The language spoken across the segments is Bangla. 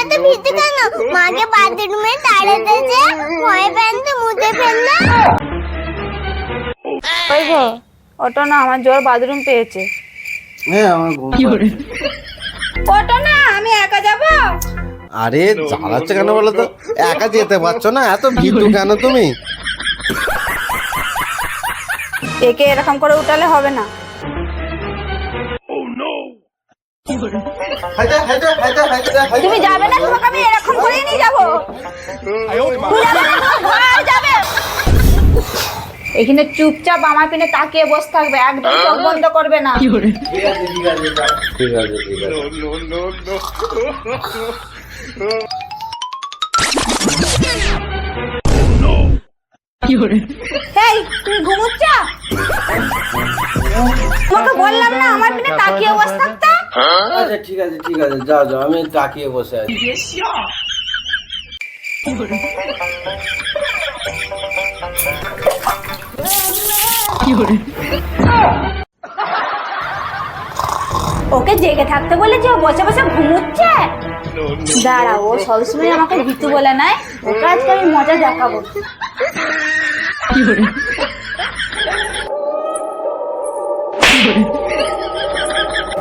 এত কেন? মাকে বাথরুমে তাড়াতে যে ভয়ে প্যান্টে মুতে ফেললে ওই গো ওটো না আমার জোর বাথরুম পেয়েছে। হ্যাঁ আমার ঘুম পাচ্ছে। না আমি একা যাব? আরে জ্বালাচ্ছে কেন বলো তো? একা যেতে পারছ না? এত ভীতু কেন তুমি? একে এরকম করে উঠালে হবে না। তুমি যাবে না তোমাকে আমি এরকম করে নিয়ে যাব। এখানে চুপচাপ আমার পিনে তাকিয়ে বসে থাকবে একদম চোখ বন্ধ করবে না। ঠিক আছে ঠিক আছে ঠিক আছে ঠিক আছে। এই তুমি ঘুমুচ্ছ? তোমাকে বললাম না আমার পিনে তাকিয়ে বসে আচ্ছা ঠিক আছে ঠিক আছে যাও যাও আমি তাকিয়ে বসে আছি। ওকে জেগে থাকতে বলেছে ও বসে বসে ঘুমুচ্ছে? দাঁড়া ও সবসময় আমাকে ভিতু বলে নাই। ওকে আজকে আমি মজা দেখাবো।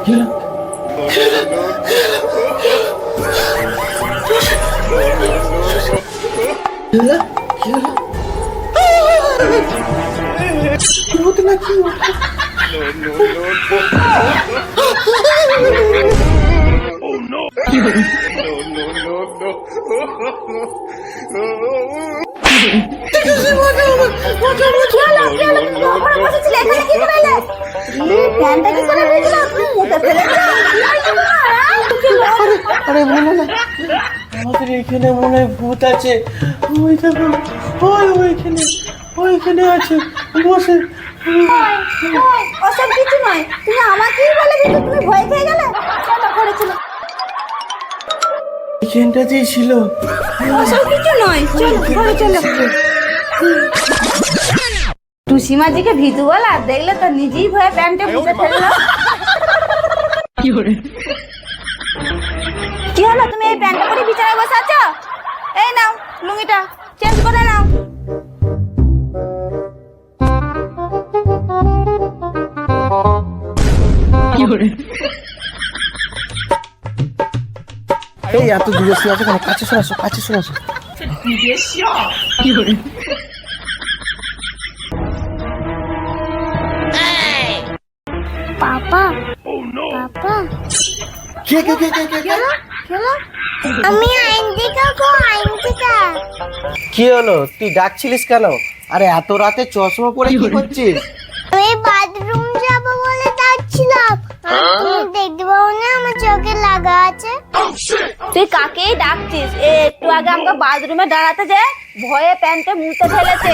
কি কি হলো তুমি তো ওপরে বসেছিলে এখানে কি করে হ্যাঁ? আমাদের এখানে মনে হয় ভূত আছে ওইখানে ওইখানে আছে বসে কিছু নয় তুমি আমাকেই বলে তুমি ভয় খেয়ে গেলে এখানটাতেই ছিল কিছু নয় ঘরে টুসিমাজিকে ভিতু বলা দেখলে তো নিজেই ভয়ে প্যান্টে ফেলল। কি হলো? তুমি এই প্যান্টটা পরে বিছানায় বসে আছো? এই নাও লুঙ্গিটা চেঞ্জ করে নাও। এই এত দূরে শুয়ে আছে কেন? কাছে শুনে আসো কাছে শুনে আসো। পাপা পাপা কে কে কে কে কে কে? হ্যালো আমি আইনটিকা গো আইনটিকা কি হলো? তুই ডাকছিলিস কেন? আরে এত রাতে চশমা পরে কি করছিস? আমি বাথরুম যাব বলে ডাকছিলাম আর তুমি দেখতে পাও না আমার চোখে লাগা আছে। তুই কাকেই ডাকছিস? এ একটু আগে আমাকে বাথরুমে দাঁড়াতে যে ভয়ে প্যান্টে মুতে ফেলেছে।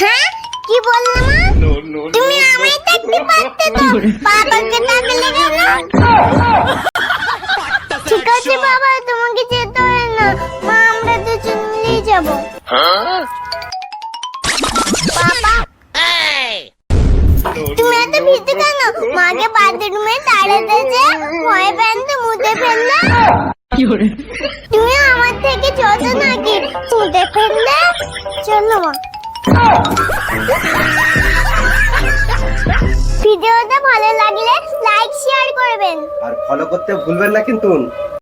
হ্যাঁ? কি বললে মা তুমি আমায় দেখতে পারতে তো বাবাকে ডাকলে ঠিক আছে বাবা তোমাকে যেতে হবে না। মা আমরা দুজন মিলেই যাব। বাবা। তুমি এত ভীতু কেন? মাকে বাথরুমে তাড়াতে যে ভয়ে প্যান্টে মুতে ফেললে তুমি আমার থেকে ছোট নাকি? মুতে ফেললে চলো মা। আর ফলো করতে ভুলবেন না কিন্তু।